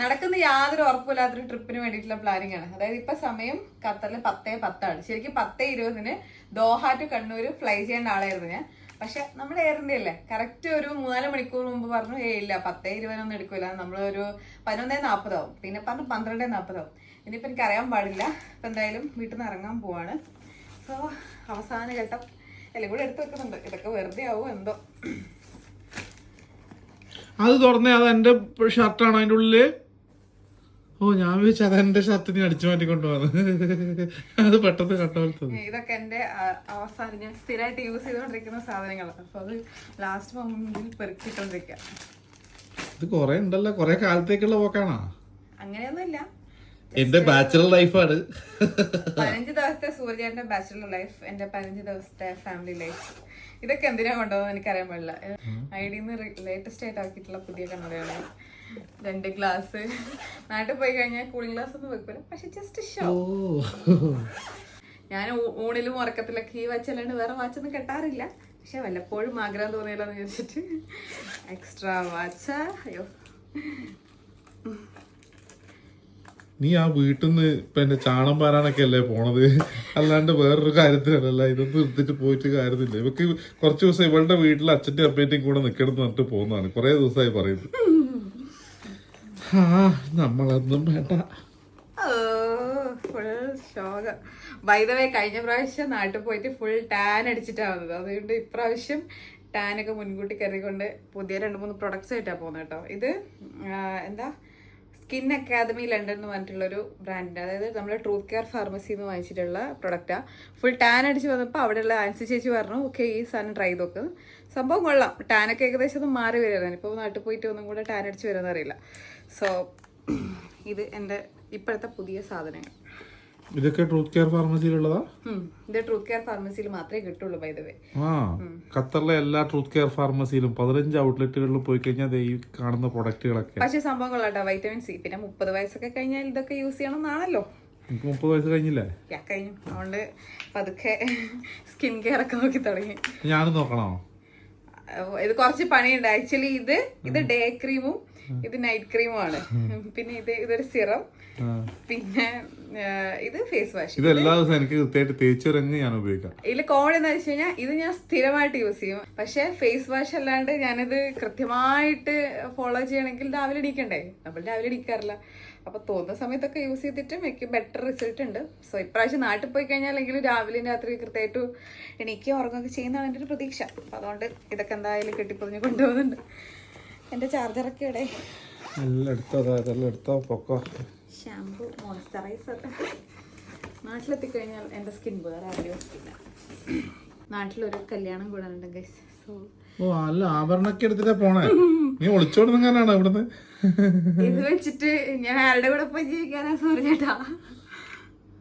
നടക്കുന്ന യാതൊരു ഉറപ്പില്ലാത്തൊരു ട്രിപ്പിന് വേണ്ടിയിട്ടുള്ള പ്ലാനിങ് ആണ്. അതായത് ഇപ്പൊ സമയം ഖത്തറിൽ പത്തേ പത്താണ്. ശരിക്കും പത്തേ ഇരുപതിന് ദോഹ ടു കണ്ണൂർ ഫ്ലൈ ചെയ്യേണ്ട ആളായിരുന്നു ഞാൻ. പക്ഷെ നമ്മുടെ എയർ ഇന്ത്യ അല്ലേ കറക്റ്റ് ഒരു മൂന്നാൽ മണിക്കൂർ മുമ്പ് പറഞ്ഞു ഏ ഇല്ല പത്തേ ഇരുപതിനൊന്നും എടുക്കൂല. നമ്മളൊരു പതിനൊന്നേ നാൽപ്പതാവും പിന്നെ പറഞ്ഞു പന്ത്രണ്ടേ നാൽപ്പതാവും ഇനിയിപ്പോൾ എനിക്ക് അറിയാൻ പാടില്ല. ഇപ്പം എന്തായാലും വീട്ടിൽ നിന്ന് ഇറങ്ങാൻ പോവാണ്. സോ അവസാന ഘട്ടം. എല്ലാം കൂടെ എടുത്ത് വെക്കുന്നുണ്ട്. ഇതൊക്കെ വെറുതെ ആവും എന്തോ. അത് തുറന്നേ അത് എന്റെ ഷർട്ടാണ് അതിന്റെ ഉള്ളിൽ ഓ ഞാൻ വിചാരിച്ചു അത് എന്റെ ഷർട്ട് നീ അടിച്ചു മാറ്റിക്കൊണ്ട് വന്ന് അത് പെട്ടെന്ന് കണ്ട ഇതൊക്കെ എന്റെ അവസാനം ഞാൻ സ്ഥിരമായിട്ട് യൂസ് ചെയ്തുകൊണ്ടിരിക്കുന്ന സാധനങ്ങളാണ് അപ്പോൾ അത് ലാസ്റ്റ് മൊമെന്റിൽ ഇത് കൊറേ ഉണ്ടല്ലോ കൊറേ കാലത്തേക്കുള്ള പോക്കാണോ അങ്ങനെയൊന്നുമില്ല. എന്റെ ബാച്ചുലർ ലൈഫാണ് പതിനഞ്ച് ദിവസത്തെ സൂര്യന്റെ ബാച്ചുലർ ലൈഫ് എന്റെ പതിനഞ്ച് ദിവസത്തെ ഫാമിലി ലൈഫ് ഇതൊക്കെ എന്തിനാ കൊണ്ടുപോകുന്നത് എനിക്കറിയാൻ പാടില്ല. ഐ ഡിന്ന് ലേറ്റസ്റ്റ് ആയിട്ട് ആക്കിയിട്ടുള്ള പുതിയ കണ്ണടയാണ്. രണ്ട് ഗ്ലാസ്. നാട്ടിൽ പോയി കഴിഞ്ഞാൽ കൂളിംഗ് ഗ്ലാസ് ഒന്നും വെക്കൂല. പക്ഷെ ജസ്റ്റ് ഷോ ഞാൻ ഊണിലും ഉറക്കത്തിലൊക്കെ ഈ വാച്ചല്ലാണ്ട് വേറെ വാച്ചൊന്നും കെട്ടാറില്ല. പക്ഷെ വല്ലപ്പോഴും ആഗ്രഹം തോന്നിയല്ലോ എന്ന് ചോദിച്ചിട്ട് എക്സ്ട്രാ വാച്ച അയ്യോ. നീ ആ വീട്ടിൽ നിന്ന് ഇപ്പൊ എന്റെ ചാണം പാരാനൊക്കെ അല്ലേ പോണത്? അല്ലാണ്ട് വേറൊരു കാര്യത്തിനല്ല ഇതൊന്നും എടുത്തിട്ട് പോയിട്ട് കാര്യമില്ല. ഇവക്ക് കുറച്ച് ദിവസം ഇവളുടെ വീട്ടിൽ അച്ഛന്റെ അപ്പേറ്റയും കൂടെ നിക്കണം എന്ന് പറഞ്ഞിട്ട് പോകുന്നതാണ്. കുറെ ദിവസമായി പറയുന്നത്. നമ്മളൊന്നും വേണ്ട. ഫുൾ വൈദവേ കഴിഞ്ഞ പ്രാവശ്യം നാട്ടിൽ പോയിട്ട് ഫുൾ ടാൻ അടിച്ചിട്ടാണ് വന്നത്. അതുകൊണ്ട് ഇപ്രാവശ്യം ടാനൊക്കെ മുൻകൂട്ടി കയറിക്കൊണ്ട് പുതിയ രണ്ട് മൂന്ന് പ്രൊഡക്ട്സ് ആയിട്ടാണ് പോകുന്നത് കേട്ടോ. ഇത് എന്താ? സ്കിൻ അക്കാദമി ലണ്ടൻ എന്ന് പറഞ്ഞിട്ടുള്ളൊരു ബ്രാൻഡ് അതായത് നമ്മൾ ട്രൂത്ത് കെയർ ഫാർമസി എന്ന് വാങ്ങിച്ചിട്ടുള്ള പ്രൊഡക്റ്റാണ് ഫുൾ ടാൻ അടിച്ച് വന്നപ്പോൾ അവിടെയുള്ള ആൻസി ചേച്ചി പറഞ്ഞു ഓക്കെ ഈ സാധനം ട്രൈ നോക്ക് സംഭവം കൊള്ളാം. ടാനൊക്കെ ഏകദേശം ഒന്ന് മാറി വരുന്നതാണ് ഇപ്പോൾ നാട്ടിൽ പോയിട്ട് ഒന്നും കൂടെ ടാൻ അടിച്ച് വരുമെന്ന് അറിയില്ല. സോ ഇത് എന്റെ ഇപ്പോഴത്തെ പുതിയ സാധനങ്ങൾ. ഇതൊക്കെ ട്രൂത്ത് കെയർ ഫാർമസിയിലുള്ളതാ. ഇത് ട്രൂത്ത് കെയർ ഫാർമസിയിൽ മാത്രമേ കിട്ടുള്ളൂ ബൈ ദ വേ ആ ഖത്തറിലെ എല്ലാ ട്രൂത്ത് കെയർ ഫാർമസിയിലും പതിനഞ്ച് ഔട്ട്ലെറ്റുകളിലും പോയി കഴിഞ്ഞാൽ ഈ കാണുന്ന പ്രൊഡക്റ്റുകളൊക്കെ പക്ഷേ സംഭവം കൊള്ളാട്ടോ വൈറ്റമിൻ സി പിന്നെ മുപ്പത് വയസ്സൊക്കെ കഴിഞ്ഞാൽ ഇതൊക്കെ യൂസ് ചെയ്യണം എന്നാണല്ലോ മുപ്പത് വയസ്സ് കഴിഞ്ഞില്ലേ? കഴിഞ്ഞു. അതുകൊണ്ട് പതുക്കെ സ്കിൻ കെയർ ഒക്കെ നോക്കി തുടങ്ങി. ഞാനും നോക്കണോ? ഇത് കുറച്ച് പണിയുണ്ട്. ആക്ച്വലി ഇത് ഇത് ഡേ ക്രീമും ഇത് നൈറ്റ് ക്രീമാണ് ആണ്. പിന്നെ ഇത് ഇതൊരു സിറം. പിന്നെ ഇത് ഫേസ് വാഷ് ഇത് എല്ലാ ദിവസവും എനിക്ക് കൃത്യമായിട്ട് തേച്ചിറങ്ങി ഞാൻ ഉപയോഗിക്കാം. ഇതിൽ കോമഡി എന്ന് വെച്ച് കഴിഞ്ഞാൽ ഇത് ഞാൻ സ്ഥിരമായിട്ട് യൂസ് ചെയ്യും. പക്ഷെ ഫേസ് വാഷ് അല്ലാണ്ട് ഞാനിത് കൃത്യമായിട്ട് ഫോളോ ചെയ്യണമെങ്കിൽ രാവിലെ എണീക്കണ്ടേ? നമ്മൾ രാവിലെ എണീക്കാറില്ല. അപ്പൊ തോന്നുന്ന സമയത്തൊക്കെ യൂസ് ചെയ്തിട്ട് എനിക്ക് ബെറ്റർ റിസൾട്ട് ഉണ്ട്. സോ ഇപ്രാവശ്യം നാട്ടിൽ പോയി കഴിഞ്ഞാൽ അല്ലെങ്കിൽ രാവിലെയും രാത്രി കൃത്യമായിട്ട് എനിക്ക് ഉറങ്ങുകയൊക്കെ ചെയ്യുന്നതാണ് എന്റെ ഒരു പ്രതീക്ഷ. അപ്പൊ അതുകൊണ്ട് ഇതൊക്കെ എന്തായാലും കെട്ടിപ്പൊതിഞ്ഞ് കൊണ്ടുപോകുന്നുണ്ട്. എന്റെ ചാർജറൊക്കെ ഇവിടെ എല്ലാം എടുത്തോ അതെല്ലാം എടുത്തോ പൊക്കോ. ഷാംപൂ മോയ്സ്ചറൈസർ നാട്ടിലെത്തിക്കഴിഞ്ഞാൽ എന്റെ സ്കിൻ വേറെ ആരെയോ സ്കിന്നാണ് നാട്ടിലൊരു കല്യാണം കൂടാനുണ്ട് ഗൈസ് സോ ഓ അല്ല ആഭരണൊക്കെ എടുത്തിട്ടാ പോണേ. നീ ഒളിച്ചോണ്ട് നിങ്ങാനാണ് ഇവിടുന്ന്? ഇത് വെച്ചിട്ട് ഞാൻ ആരുടെ കൂടെ പോയി ജീവിക്കാനാ സൂര്യചേട്ടാ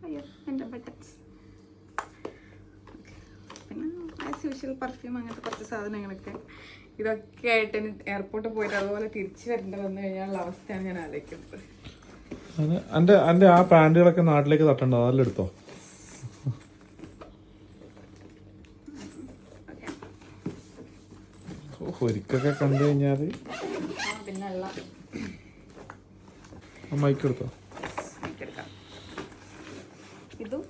അയ്യോ എന്റെ ബട്ടൺസ് പിന്നെ ആസ് യൂഷ്വൽ പെർഫ്യൂം അങ്ങനത്തെ കുറച്ച് സാധനങ്ങളൊക്കെ. ഇതൊക്കെ ആയിട്ട് എയർപോർട്ടിൽ പോയിട്ട് അതുപോലെ തിരിച്ചു വരേണ്ടി വന്നു കഴിഞ്ഞാൽ അവസ്ഥയാണ് ഞാൻ ആലോചിക്കുന്നത്. എന്റെ എന്റെ ആ പാന്റുകളൊക്കെ നാട്ടിലേക്ക് തട്ടണ്ടോ? അതെല്ലാം എടുത്തോ? ഒരിക്കൊക്കെ കണ്ടു കഴിഞ്ഞാൽ. മൈക്ക് എടുത്തോ? ഇതും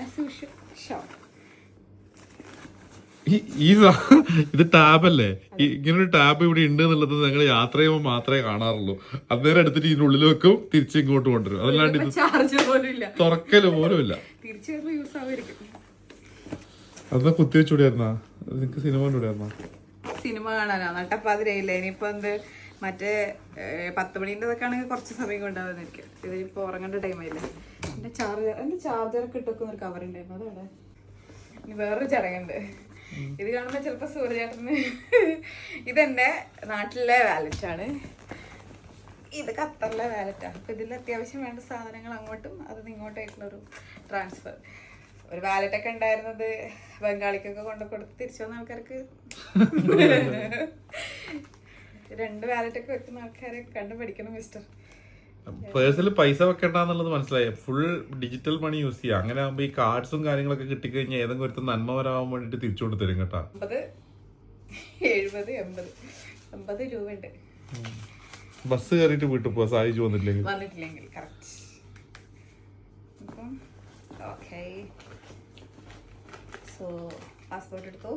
ആസ് യൂഷ്വൽ ഷോ ഈ ഇത് ടാബല്ലേ? ഇങ്ങനെ ഒരു ടാബ് ഇവിടെ ഉണ്ട് എന്നുള്ളത് ഞങ്ങൾ യാത്ര ചെയ്യുമ്പോൾ മാത്രമേ കാണാറുള്ളൂ. അന്നേരം എടുത്തിട്ട് ഇതിനുള്ളിൽ വെക്കും തിരിച്ച് ഇങ്ങോട്ട് കൊണ്ടുവരും. അതല്ലാണ്ട് ഇത് ചാർജ് പോലും ഇല്ല തുറക്കൽ പോലും ഇല്ല അതാ കുത്തി വെച്ചുകൂടിയായിരുന്നാ നിനക്ക് സിനിമ കണ്ടുകൂടിയായിരുന്നാ സിനിമ കാണാനാ? നട്ടപ്പാതിരയില്ല? ഇനിയിപ്പോ എന്ത് മറ്റേ പത്ത് മണീന്റെ ആണെങ്കിൽ കുറച്ച് സമയം കൊണ്ടാവുന്നതായിരിക്കും ഇതിനിപ്പോ ഉറങ്ങേണ്ട ടൈമായില്ലേ എന്റെ ചാർജർ എന്റെ ചാർജറൊക്കെ ഇട്ടൊക്കെ ഒരു കവർ ഉണ്ടായിരുന്നു അതവിടെ. ഇനി വേറൊരു ചടങ്ങുണ്ട്. ഇത് കാണുമ്പോൾ ചിലപ്പോൾ സൂര്യചേട്ടന് ഇതെന്റെ നാട്ടിലെ വാലറ്റ് ആണ് ഇത് ഖത്തറിലെ വാലറ്റാണ് അപ്പൊ ഇതിൽ അത്യാവശ്യം വേണ്ട സാധനങ്ങൾ അങ്ങോട്ടും അത് ഇങ്ങോട്ടായിട്ടുള്ളൊരു ട്രാൻസ്ഫർ ഒരു വാലറ്റ് ഒക്കെ ഉണ്ടായിരുന്നത് ബംഗാളിക്കൊക്കെ കൊണ്ട് കൊടുത്ത് തിരിച്ചു വന്ന ആൾക്കാർക്ക്. രണ്ട് വാലറ്റ് ഒക്കെ വെക്കുന്ന ആൾക്കാരെ കണ്ടുപിടിക്കണം മിസ്റ്റർ പേഴ്സണൽ പൈസ വെക്കണ്ട എന്നുള്ളത് മനസ്സിലായി. ഫുൾ ഡിജിറ്റൽ മണി യൂസ് ചെയ്യാം. അങ്ങനെ ആകുമ്പോൾ ഈ കാർഡ്സും കാര്യങ്ങളൊക്കെ കിട്ടിക്കഴിഞ്ഞാൽ ഏതെങ്കിലും ഒരു നന്മ വരാൻ വേണ്ടിട്ട് തിരിച്ചുകൊണ്ട് തരും കേട്ടോ. ബസ് കയറിയിട്ട് വീട്ടിൽ പോവാ. സാധിച്ചു വന്നിട്ടില്ലെങ്കിൽ. വന്നിട്ടില്ലെങ്കിൽ കറക്റ്റ് ഓക്കെ സോ പാസ്പോർട്ട് എടുത്തു.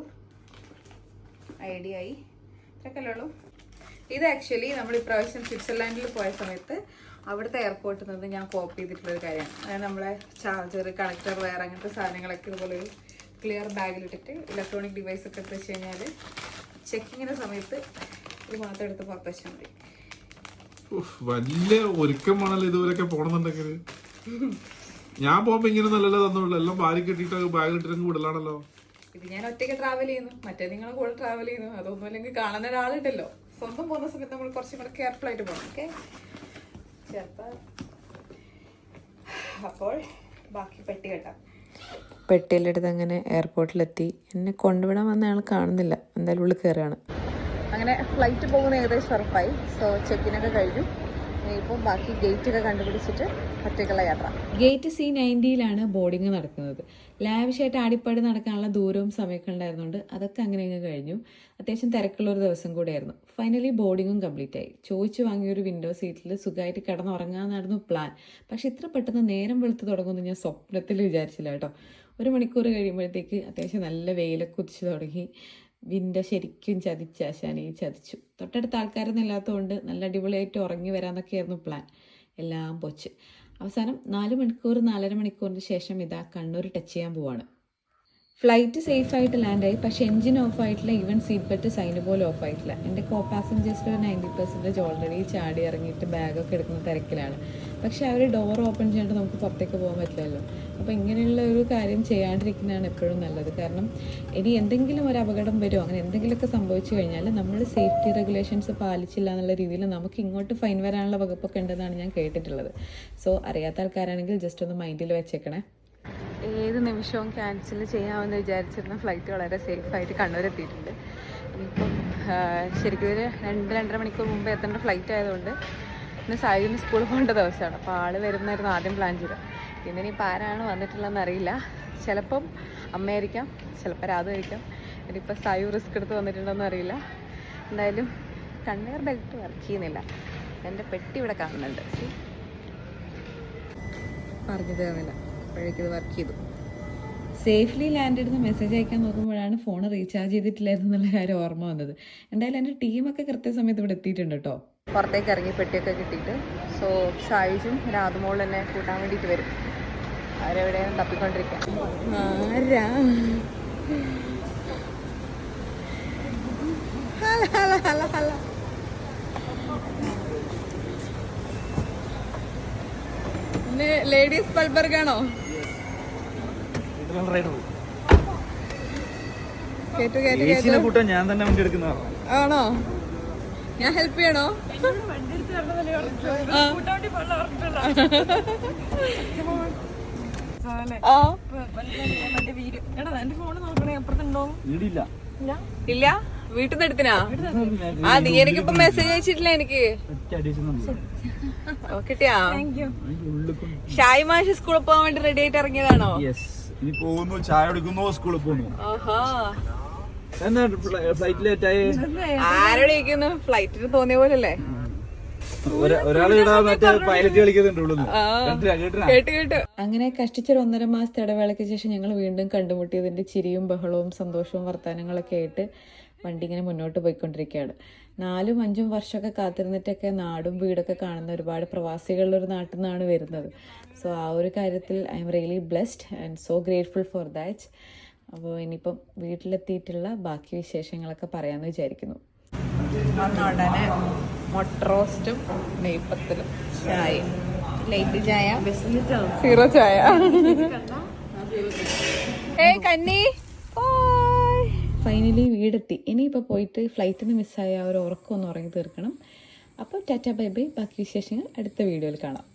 ഐ ഡി ആയി. ഉള്ളൂ. ഇത് ആക്ച്വലി നമ്മൾ ഇപ്രാവശ്യം സ്വിറ്റ്സർലാൻഡിൽ പോയ സമയത്ത് അവിടുത്തെ എയർപോർട്ടിൽ നിന്ന് ഞാൻ കോപ്പി ചെയ്തിട്ടുള്ള ഒരു കാര്യമാണ്. അതായത് നമ്മളെ ചാർജർ കണക്ടർ വയർ അങ്ങനത്തെ സാധനങ്ങളൊക്കെ ഇതുപോലെ ഒരു ക്ലിയർ ബാഗിലിട്ടിട്ട് ഇലക്ട്രോണിക് ഡിവൈസ് ഒക്കെ എടുത്ത് വെച്ച് കഴിഞ്ഞാൽ ചെക്കിങ്ങിന്റെ സമയത്ത് ഇത് മാത്രം എടുത്ത് പുറത്ത് വെച്ചാൽ മതി. വലിയ ഒരുക്കം വേണല്ലോ ഇതുവരെയൊക്കെ പോണെന്നുണ്ടെങ്കിൽ ഞാൻ പോകുമ്പോ ഇങ്ങനെ നല്ലല്ലോ തന്നുള്ളൂ. എല്ലാം ബാരി ബാഗ് ബാഗിലിട്ടിട്ട് വിടലാണല്ലോ. ഇത് ഞാൻ ഒറ്റയ്ക്ക് ട്രാവൽ ചെയ്യുന്നു. മറ്റേ നിങ്ങളും കൂടെ ട്രാവൽ ചെയ്യുന്നു. അതൊന്നും അല്ലെങ്കിൽ കാണുന്ന ഒരാളുണ്ടല്ലോ. സ്വന്തം പോകുന്ന സമയത്ത് നമ്മൾ കുറച്ചും കൂടെ കെയർഫുൾ ആയിട്ട് പോകണം ഓക്കെ അപ്പോൾ ബാക്കി പെട്ടി കേട്ടാം. പെട്ടിയിലെടുത്ത് അങ്ങനെ എയർപോർട്ടിലെത്തി. എന്നെ കൊണ്ടുവിടാൻ വന്ന ആൾ കാണുന്നില്ല. എന്തായാലും ഉള്ളിൽ കയറുകയാണ് അങ്ങനെ ഫ്ലൈറ്റ് പോകുന്ന ഏകദേശം ഉറപ്പായി. സോ ചെക്കിനൊക്കെ കഴിഞ്ഞു. ഇപ്പോൾ ബാക്കി ഗേറ്റൊക്കെ കണ്ടുപിടിച്ചിട്ട് ഒറ്റയ്ക്കുള്ള യാത്ര. ഗേറ്റ് സി നയന്റിയിലാണ് ബോർഡിങ് നടക്കുന്നത്. ലാവിഷായിട്ട് ആടിപ്പാടി നടക്കാനുള്ള ദൂരവും സമയമൊക്കെ ഉണ്ടായിരുന്നുകൊണ്ട് അതൊക്കെ അങ്ങനെ അങ്ങ് കഴിഞ്ഞു. അത്യാവശ്യം തിരക്കുള്ള ഒരു ദിവസം കൂടിയായിരുന്നു. ഫൈനലി ബോർഡിങ്ങും കംപ്ലീറ്റ് ആയി. ചോദിച്ചു വാങ്ങിയ ഒരു വിൻഡോ സീറ്റിൽ സുഖമായിട്ട് കിടന്നുറങ്ങാമെന്നായിരുന്നു പ്ലാൻ പക്ഷെ ഇത്ര പെട്ടെന്ന് നേരം വെളുത്ത് തുടങ്ങുമെന്ന് ഞാൻ സ്വപ്നത്തിൽ വിചാരിച്ചില്ല കേട്ടോ. ഒരു മണിക്കൂർ കഴിയുമ്പോഴത്തേക്ക് അത്യാവശ്യം നല്ല വെയിലൊക്കെ കുതിച്ചു തുടങ്ങി. വിൻഡോ ശരിക്കും ചതിച്ച് ആശാനി ചതിച്ചു. തൊട്ടടുത്ത ആൾക്കാരൊന്നും ഇല്ലാത്തതുകൊണ്ട് നല്ല അടിപൊളിയായിട്ട് ഉറങ്ങി വരാമെന്നൊക്കെയായിരുന്നു പ്ലാൻ എല്ലാം പൊച്ച്. അവസാനം നാല് മണിക്കൂർ നാലര മണിക്കൂറിന് ശേഷം ഇതാ കണ്ണൂർ ടച്ച് ചെയ്യാൻ പോവാണ്. ഫ്ലൈറ്റ് സേഫ് ആയിട്ട് ലാൻഡ് ആയി. പക്ഷേ എഞ്ചിൻ ഓഫ് ആയിട്ടില്ല ഈവൻ സീറ്റ് ബെൽറ്റ് സൈന് പോലും ഓഫ് ആയിട്ടില്ല. എന്റെ കോ പാസഞ്ചേഴ്സിൽ നയന്റി പെർസെന്റേജ് ഓൾറെഡി ചാടി ഇറങ്ങിയിട്ട് ബാഗൊക്കെ എടുക്കുന്ന തിരക്കിലാണ്. പക്ഷേ അവർ ഡോർ ഓപ്പൺ ചെയ്യാണ്ട് നമുക്ക് പുറത്തേക്ക് പോകാൻ പറ്റില്ലല്ലോ. അപ്പോൾ ഇങ്ങനെയുള്ള ഒരു കാര്യം ചെയ്യാണ്ടിരിക്കുന്നതാണ് എപ്പോഴും നല്ലത്. കാരണം ഇനി എന്തെങ്കിലും ഒരു അപകടം വരുമോ അങ്ങനെ എന്തെങ്കിലുമൊക്കെ സംഭവിച്ചു കഴിഞ്ഞാൽ നമ്മൾ സേഫ്റ്റി റെഗുലേഷൻസ് പാലിച്ചില്ല എന്നുള്ള രീതിയിൽ നമുക്ക് ഇങ്ങോട്ട് ഫൈൻ വരാനുള്ള വകുപ്പൊക്കെ ഉണ്ടെന്നാണ് ഞാൻ കേട്ടിട്ടുള്ളത്. സോ അറിയാത്ത ആൾക്കാരാണെങ്കിൽ ജസ്റ്റ് ഒന്ന് മൈൻഡിൽ വെച്ചേക്കണേ. ഏത് നിമിഷവും ക്യാൻസൽ ചെയ്യാമെന്ന് വിചാരിച്ചിരുന്ന ഫ്ലൈറ്റ് വളരെ സേഫായിട്ട് കണ്ണൂരെത്തിയിട്ടുണ്ട്. ഇനിയിപ്പം ശരിക്കും ഒരു രണ്ട് രണ്ടര മണിക്കൂർ മുമ്പ് എത്തേണ്ട ഫ്ലൈറ്റ് ആയതുകൊണ്ട് ഇന്ന് സായുവിന് സ്കൂളിൽ പോകേണ്ട ദിവസമാണ്. അപ്പോൾ ആൾ വരുന്നായിരുന്നു ആദ്യം പ്ലാൻ ചെയ്തത്. പിന്നെ ഇനിയിപ്പോൾ ആരാണ് വന്നിട്ടുള്ളതെന്ന് അറിയില്ല. ചിലപ്പം അമ്മയായിരിക്കാം ചിലപ്പോൾ രാധമായിരിക്കാം ഇനിയിപ്പോൾ സായു റിസ്ക് എടുത്ത് വന്നിട്ടുണ്ടോയെന്ന് അറിയില്ല. എന്തായാലും കൺവെയർ ബെൽറ്റ് വർക്ക് ചെയ്യുന്നില്ല. എന്റെ പെട്ടി ഇവിടെ കാണുന്നുണ്ട്? പറഞ്ഞു തരുന്നില്ല അപ്പോഴേക്കും ഇത് വർക്ക് ചെയ്തു. സേഫ്ലി ലാൻഡ് എടുത്ത് മെസ്സേജ് അയക്കാൻ നോക്കുമ്പോഴാണ് ഫോൺ റീചാർജ് ചെയ്തിട്ടില്ലായിരുന്നു എന്നുള്ള കാര്യം ഓർമ്മ വന്നത്. എന്തായാലും എന്റെ ടീമൊക്കെ കൃത്യസമയത്ത് ഇവിടെ എത്തിയിട്ടുണ്ട് കേട്ടോ പുറത്തേക്ക് ഇറങ്ങി പെട്ടിയൊക്കെ കിട്ടിയിട്ട്. സോ സായുജും രാധമോൾ തന്നെ കൂട്ടാൻ വേണ്ടിയിട്ട് വരും. അവരെവിടെയാണ് തപ്പിക്കൊണ്ടിരിക്കുക ആരാ? ഹല, ഹല, ഹല, ലേഡീസ് പൾബർഗാണോ കേട്ടു കൂട്ടാൻ ഞാൻ തന്നെ വണ്ടി എടുക്കുന്നതാണ് ആണോ? ഞാൻ ഹെൽപ്പ് ചെയ്യണോ? ഇല്ല? വീട്ടിൽ നിന്ന് എടുത്തിനാ ആ നീ എനിക്ക്? ഇപ്പൊ മെസ്സേജ് അയച്ചിട്ടില്ല എനിക്ക് കിട്ടിയാ? ഷായി മാഷ് സ്കൂളിൽ പോകാൻ വേണ്ടി റെഡി ആയിട്ട് ഇറങ്ങിയതാണോ? യെസ് ഇനി പോകുന്നു ചായ കുടിക്കുന്നു സ്കൂളിൽ പോകുന്നു. എന്നാണ് എന്നാ ഫ്ലൈറ്റ് ലേറ്റ് ആയി? ആരോടിക്കുന്നു ഫ്ലൈറ്റിന് തോന്നിയ പോലല്ലേ ഒരാൾ മറ്റേ പൈലറ്റ് കളിക്കുന്നുണ്ട് കേട്ട് കേട്ട്. അങ്ങനെ കഷ്ടിച്ചൊരു ഒന്നര മാസത്തെ ഇടവേളയ്ക്ക് ശേഷം ഞങ്ങൾ വീണ്ടും കണ്ടുമുട്ടിയതിന്റെ ചിരിയും ബഹളവും സന്തോഷവും വർത്തമാനങ്ങളൊക്കെ ആയിട്ട് വണ്ടി ഇങ്ങനെ മുന്നോട്ട് പോയിക്കൊണ്ടിരിക്കുകയാണ്. നാലും അഞ്ചും വർഷമൊക്കെ കാത്തിരുന്നിട്ടൊക്കെ നാടും വീടൊക്കെ കാണുന്ന ഒരുപാട് പ്രവാസികളുടെ ഒരു നാട്ടിൽ നിന്നാണ് വരുന്നത്. സോ ആ ഒരു കാര്യത്തിൽ I'm really blessed and so grateful for that അപ്പോൾ ഇനിയിപ്പം വീട്ടിലെത്തിയിട്ടുള്ള ബാക്കി വിശേഷങ്ങളൊക്കെ പറയാമെന്ന് വിചാരിക്കുന്നു. ഉടനെ മുട്ട റോസ്റ്റും നെയ്പ്പത്തിലും ചായ. ലൈറ്റ് ചായ? സീറോ ചായ. ഏ കന്നി. ഫൈനലി വീടെത്തി. ഇനിയിപ്പോൾ പോയിട്ട് ഫ്ലൈറ്റിന് മിസ്സായ ഒരു ഉറക്കം ഒന്ന് ഉറങ്ങി തീർക്കണം. അപ്പോൾ ടാറ്റ ബൈ ബൈ. ബാക്കി വിശേഷങ്ങൾ അടുത്ത വീഡിയോയിൽ കാണാം.